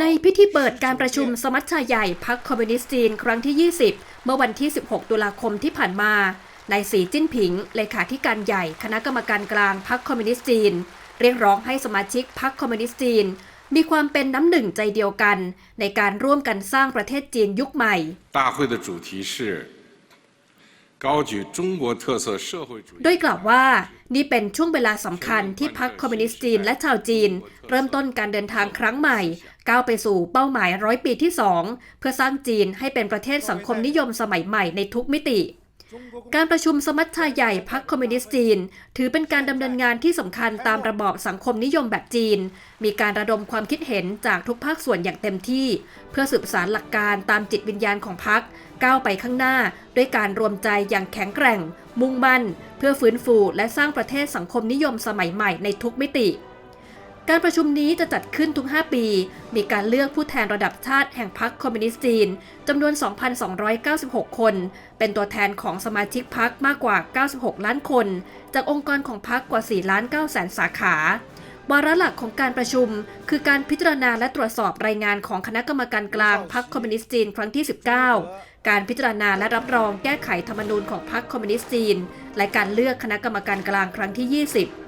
ในพิธีเปิดการประชุมสมัชชาใหญ่พรรคคอมมิวนิสต์จีนครั้งที่ 20 เมื่อวันที่ 16 ตุลาคมที่ผ่านมานายสีจิ้นผิง เลขาธิการใหญ่คณะกรรมการกลางพรรคคอมมิวนิสต์จีน เรียกร้องให้สมาชิกพรรคคอมมิวนิสต์จีน มีความเป็นน้ำหนึ่งใจเดียวกัน ในการร่วมกันสร้างประเทศจีนยุคใหม่ 大会的主题是 โดยกล่าวว่านี่เป็นช่วงเวลาสำคัญที่พรรคคอมมิวนิสต์จีนและชาวจีน เริ่มต้นการเดินทางครั้งใหม่ ก้าวไปสู่เป้าหมายร้อยปีที่สองเพื่อสร้างจีนให้เป็นประเทศสังคมนิยมสมัยใหม่ในทุกมิติ การประชุมสมัชชาใหญ่พรรคคอมมิวนิสต์จีน ถือเป็นการดำเนินงานที่สำคัญตามระบอบสังคมนิยมแบบจีน มีการระดมความคิดเห็นจากทุกภาคส่วนอย่างเต็มที่ เพื่อสืบสารหลักการตามจิตวิญญาณของพรรคก้าวไปข้างหน้า ด้วยการรวมใจอย่างแข็งแกร่ง มุ่งมั่น เพื่อฟื้นฟูและสร้างประเทศสังคมนิยมสมัยใหม่ในทุกมิติ การประชุมนี้จะจัดขึ้นทุก 5 ปี มีการเลือกผู้แทนระดับชาติแห่งพรรคคอมมิวนิสต์จีนจำนวน 2,296 คน เป็นตัวแทนของสมาชิกพรรคมากกว่า 96 ล้านคน จากองค์กรของพรรคกว่า 4 ล้าน9แสนสาขาวาระหลักของการประชุม คือการพิจารณาและตรวจสอบรายงานของคณะกรรมการกลางพรรคคอมมิวนิสต์จีนครั้งที่ 19 การพิจารณาและรับรองแก้ไขธรรมนูญของพรรคคอมมิวนิสต์จีน และการเลือกคณะกรรมการกลางครั้งที่ 20